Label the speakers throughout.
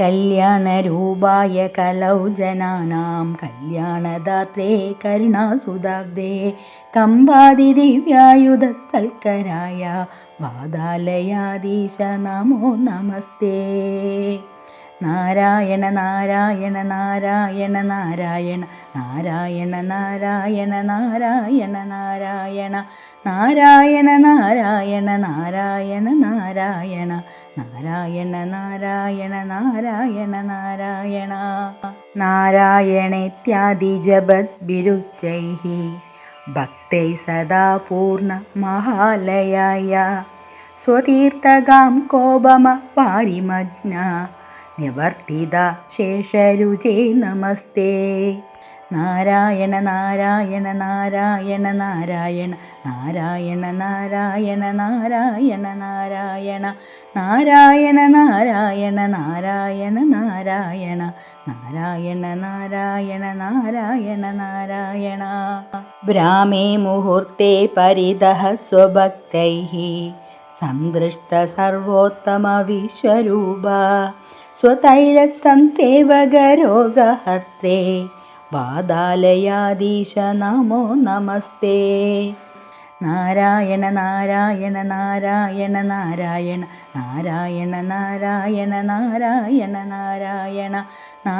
Speaker 1: കല്യാണരൂപായ കലൗജനാനാം കല്യാണദാത്രേ കരുണാസുതാബ്ദേ. കമ്പാതി ദിവ്യായുധ തൽക്കരായ വാതാലയാദീശ നമോ നമസ്തേ. നാരായണ നാരായണ നാരായണ നാരായണ നാരായണ നാരായണ നാരായണ നാരായണ നാരായണ നാരായണ നാരായണ നാരായണ നാരായണ നാരായണ നാരായണ നാരായണ നാരായണേത്യാദി ജപദ്ഭിരുച്ചൈः ഭക്തൈ സദാ പൂർണ മഹാലയായ സ്വതീർത്ഥകാം കോപമ പാരിമജ്ഞ നിവർത്തിത ശേഷരുചേ നമസ്തേ നാരായണ നാരായണ നാരായണ നാരായണ നാരായണ നാരായണ നാരായണ നാരായണ നാരായണ നാരായണ നാരായണ നാരായണ നാരായണ നാരായണ നാരായണ നാരായണ ബ്രാഹ്മേ മുഹൂർത്തേ പരിതഃ സ്വഭക്തൈ സന്ദൃഷ്ട സർവോത്തമ വിശ്വരൂപ സ്വതൈരസംസേവകരോഗഹർത്രേ വാതാലയാദീശ നമോ നമസ്തേ നാരായണ നാരായണ നാരായണ നാരായണ നാരായണ നാരായണ നാരായണ നാരായണ നാരായണ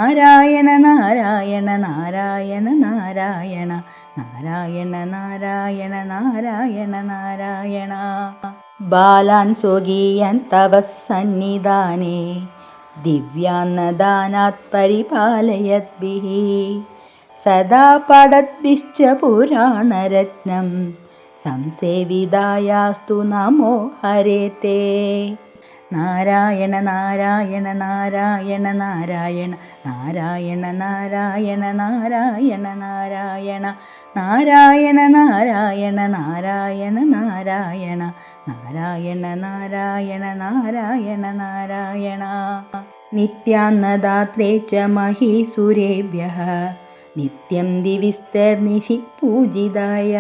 Speaker 1: നാരായണ നാരായണ നാരായണ നാരായണ നാരായണ നാരായണ നാരായണ ബാലാൻ സ്വകീയൻ തവ സന്നിധാനേ दिव्यान्नदानात् परिपालयद्भिः सदा पडद्भिश्च पुराणरत्नं संसेविदायास्तु नमो हरे ते നാരായണ നാരായണ നാരായണ നാരായണ നാരായണ നാരായണ നാരായണ നാരായണ നാരായണ നാരായണ നാരായണ നാരായണ നാരായണ നാരായണ നാരായണ നാരായണ നിത്യാന്നദാത്രേ ച മഹീസുരേഭ്യ നിത്യം ദിവിസ്തർനിശി പൂജിതായ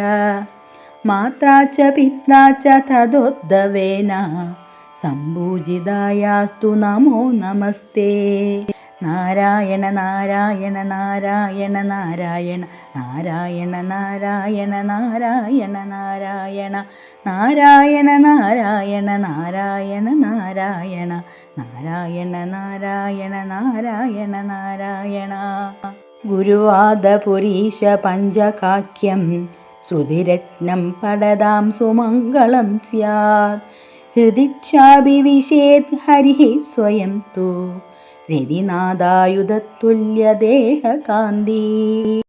Speaker 1: മാത്രാ ച പിത്രാ ച തദോദ്ദവേന സംഭൂജിതായാസ്തു നമോ നമസ്തേ നാരായണ നാരായണ നാരായണ നാരായണ നാരായണ നാരായണ നാരായണ നാരായണ നാരായണ നാരായണ നാരായണ നാരായണ നാരായണ നാരായണ നാരായണ നാരായണ ഗുരുവാദപുരീശ പഞ്ചകാക്യം ശ്രുതിരത്നം പടതാം സുമംഗളം സ്യാത് ഹൃദിച്ഛാഭിവിശേത് ഹരിः സ്വയം തു. രതിനാദായുധതുല്യദേഹകാന്തി